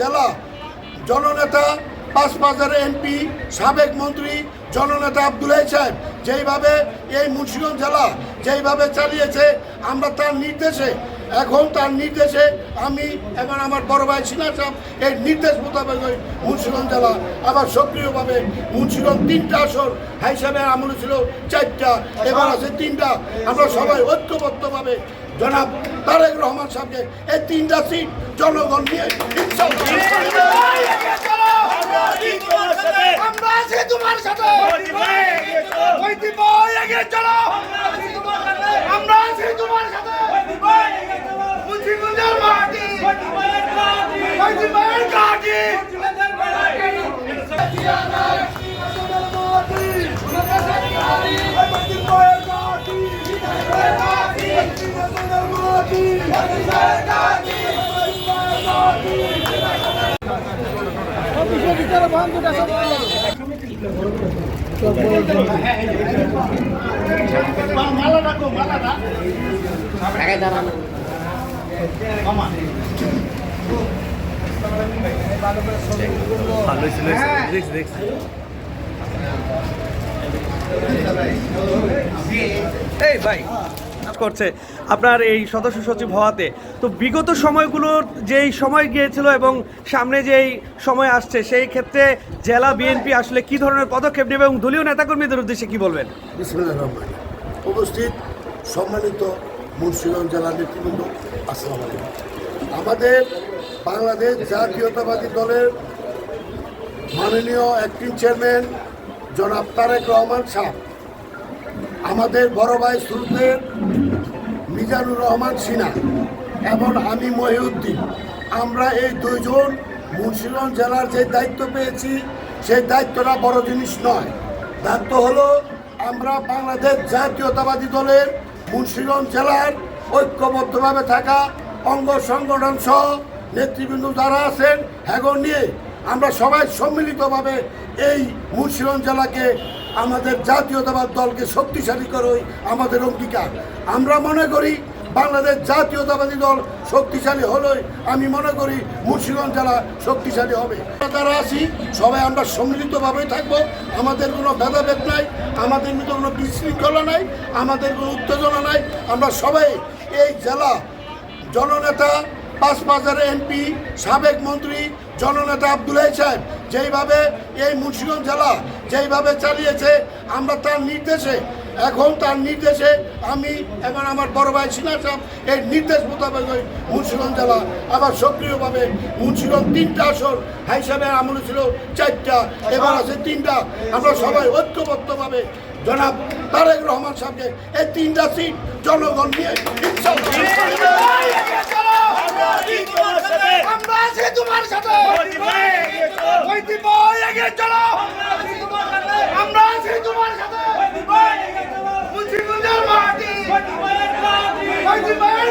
জেলা জননেতা পাঁচবাজার এমপি, সাবেক মন্ত্রী জননেতা আবদুল্লাহ সাহেব, যেইভাবে এই মুন্সিগঞ্জ জেলা যেইভাবে চালিয়েছে, আমরা তার নির্দেশে এখন তার নির্দেশে আমি এবং আমার বড় ভাই সিনহা সাহেব এই নির্দেশ মোতাবেক ওই মুন্সিগঞ্জ জেলা আবার সক্রিয়ভাবে মুন্সিগঞ্জ তিনটা আসর হাই সাহেবের আমলে ছিল চারটা এবার আছে তিনটা। আমরা সবাই ঐক্যবদ্ধভাবে জনাব তারেক রহমান সাহেবকে এই তিনটা সিট জনগণ নিয়ে আমরা আছি তোমার সাথে। মালা রাখো মালা রাখো দাঁড়ানো। কাটি এই ভাই করছে, আপনার এই সদস্য সচিব হওয়াতে। তো বিগত সময়গুলোর যেই সময় গিয়েছিল এবং সামনে যেই সময় আসছে, সেই ক্ষেত্রে জেলা বিএনপি আসলে কি ধরনের পদক্ষেপ নেবে এবং দলীয় নেতাকর্মীদের উদ্দেশ্যে কি বলবেন? উপস্থিত সম্মানিত মুন্সিগঞ্জ জেলা নেতৃবৃন্দ, আসসালাম আলাইকুম। আমাদের বাংলাদেশ জাতীয়তাবাদী দলের মাননীয় অ্যাক্টিং চেয়ারম্যান জনাব তারেক রহমান সাহ। আমাদের বড় ভাই সুলতের মিজানুর রহমান সিনহা এবং আমি মহিউদ্দিন। আমরা এই দুইজন মুন্সিগঞ্জ জেলার যে দায়িত্ব পেয়েছি, সেই দায়িত্বটা বড় জিনিস নয়। দায়িত্ব হলো আমরা বাংলাদেশ জাতীয়তাবাদী দলের মুন্সিগঞ্জ জেলার ঐক্যবদ্ধভাবে থাকা অঙ্গ সংগঠন সহ নেতৃবৃন্দ যারা আছেন হ্যাগন নিয়ে আমরা সবাই সম্মিলিতভাবে এই মুন্সিগঞ্জ জেলাকে, আমাদের জাতীয়তাবাদ দলকে শক্তিশালী করোই আমাদের অঙ্গীকার। আমরা মনে করি বাংলাদেশ জাতীয়তাবাদী দল শক্তিশালী হলেই, আমি মনে করি মুন্সিগঞ্জ জেলা শক্তিশালী হবে। যারা আছি, সবাই আমরা সম্মিলিতভাবে থাকব, আমাদের কোনো ভেদাভেদ নাই, আমাদের মধ্যে কোনো বিশৃঙ্খলা নাই, আমাদের কোনো উত্তেজনা নাই, আমরা সবাই এই জেলা জননেতা বাজারের এমপি, সাবেক মন্ত্রী জননেতা আব্দুল হাই সাহেব, যেইভাবে এই মুন্সিগঞ্জ জেলা যেইভাবে চালিয়েছে, আমরা তার নির্দেশে, এখন তার নির্দেশে আমি এবং আমার বড় ভাই সিনহা সাহেব এই নির্দেশ মোতাবেক ওই মুন্সিগঞ্জ জেলা আবার সক্রিয়ভাবে মুন্সিগঞ্জ তিনটা আসর হাই সাহেবের আমলে ছিল চারটা, এবার আছে তিনটা। আমরা সবাই ঐক্যবদ্ধভাবে জনাব তারেক রহমান সাহেবকে এই তিনটা সিট জনগণ নিয়ে আমরা আছি তোমার সাথে বই এগিয়ে চলো। আমরা আছি তোমার সাথে। মুন্সিগঞ্জের মাটি। ওইটি বইয়ের